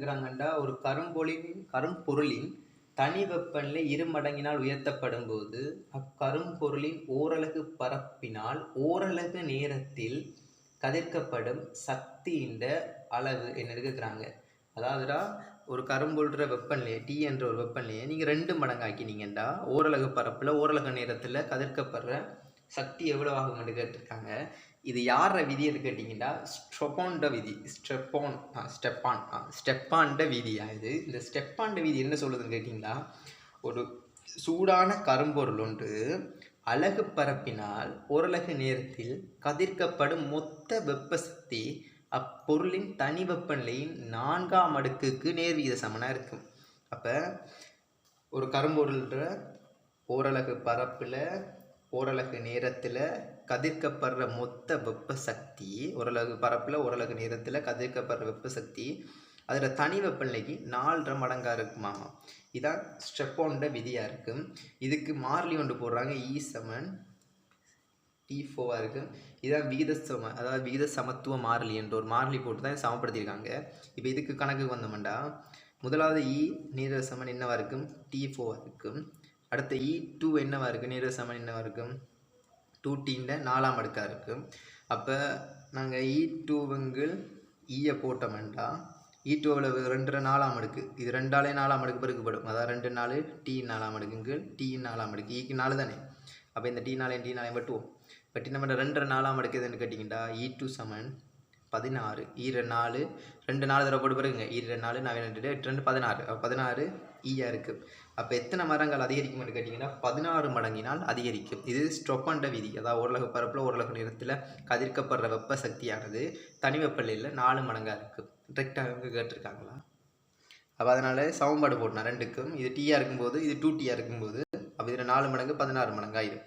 கேட்குறாங்கண்டா ஒரு கரும்பொழின் கரும்பொருளின் தனி வெப்பநிலை இரு மடங்கினால் உயர்த்தப்படும் போது அக்கரும்பொருளின் ஓரலகு பரப்பினால் ஓரலகு நேரத்தில் கதிர்க்கப்படும் சக்தியின் அளவு என்ன இருக்கிறாங்க அதாவதுடா ஒரு கரும்பொருள்ற வெப்பநிலையை டீ என்ற ஒரு வெப்பநிலையை நீங்கள் ரெண்டு மடங்காக்கினீங்கண்டா ஓரலகு பரப்பில் ஓரலகு நேரத்தில் கதிர்க்கப்படுற சக்தி எவ்வளோ ஆகும்னு கேட்டிருக்காங்க. இது யார விதின்னு கேட்டிங்கன்னா ஸ்டெப்பான்ட விதி. ஸ்டெப்பான் ஸ்டெப்பான் ஸ்டெப்பாண்ட ஸ்டெப்பான்ட விதியா இது. இந்த ஸ்டெப்பான்ட விதி என்ன சொல்லுதுன்னு கேட்டிங்கன்னா ஒரு சூடான கரும்பொருள் ஒன்று அலகு பரப்பினால் ஓரலகு நேரத்தில் கதிர்க்கப்படும் மொத்த வெப்ப சக்தி அப்பொருளின் தனி வெப்பநிலையின் நான்காம் அடுக்குக்கு நேர்வீத சமனாக இருக்கும். அப்போ ஒரு கரும்பொருள்ன்ற ஓரலகு பரப்பில் ஓரலகு நேரத்தில் கதிர்க்கப்படுற மொத்த வெப்ப சக்தி ஓரலகு பரப்பில் ஓரலகு நேரத்தில் கதிர்க்கப்படுற வெப்ப சக்தி அதில் தனி வெப்பநிலைக்கு நாலரை மடங்காக இருக்குமாமா. இதான் ஸ்டெப்போன்ற விதியாக இருக்கும் இதுக்கு மார்லி ஒன்று போடுறாங்க. இ செவன் டி ஃபோவாக இருக்கும் இதான் விகித சம அதாவது விகித சமத்துவ மாறிலி என்ற ஒரு மாறிலி போட்டு தான் சமப்படுத்தியிருக்காங்க. இப்போ இதுக்கு கணக்கு வந்தோம்னா முதலாவது e, இ நீர சமன் என்னவாக இருக்கும் டி ஃபோவாக இருக்கும் அடுத்த e இ டூ என்னவா இருக்குது நீர சமன் என்னவா இருக்கும் டூ டீண்ட நாலாம் அடுக்காக இருக்கும் அப்போ நாங்கள் e இ e டூவுங்கள் ஈயை போட்டோம்டா இ டூவில் ரெண்டு நாலாம் அடுக்கு. இது ரெண்டாலே நாலாம் அடுக்கு பெருக்கப்படும் அதாவது ரெண்டு நாலு டி நாலாம் அடுக்குங்கள் டி நாலாம் அடுக்கு. ஈக்கு நாலு தானே? அப்போ இந்த டி நாளையும் டி நாளையும் வெட்டுவோம். வெட்டி நம்ம ரெண்டரை நாலாம் அடுக்கு எதுன்னு கேட்டிங்கன்னா இ டூ சமன் பதினாறு. ஈர நாலு. ரெண்டு நாலு தடவை போட்டு பாருங்க. ஈர நாலு நான் ரெண்டு எட்டு ரெண்டு பதினாறு. பதினாறு ஈயா இருக்குது அப்போ எத்தனை மரங்கள் அதிகரிக்கும்னு கேட்டிங்கன்னா பதினாறு மடங்கினால் அதிகரிக்கும். இது ஸ்டொப்பண்ட விதி. அதாவது ஓரலகு பரப்பில் ஓரலகு நேரத்தில் கதிர்க்கப்படுற வெப்ப சக்தியானது தனி வெப்பநிலையில் நாலு மடங்காக இருக்குது டிரெக்டாக கேட்டிருக்காங்களா? அப்போ அதனால் சமன்பாடு போட்டேன். ரெண்டுக்கும். இது டீயாக இருக்கும்போது இது டூ டீயாக இருக்கும்போது அப்போ இதில் நாலு மடங்கு பதினாறு மடங்கு ஆயிடும்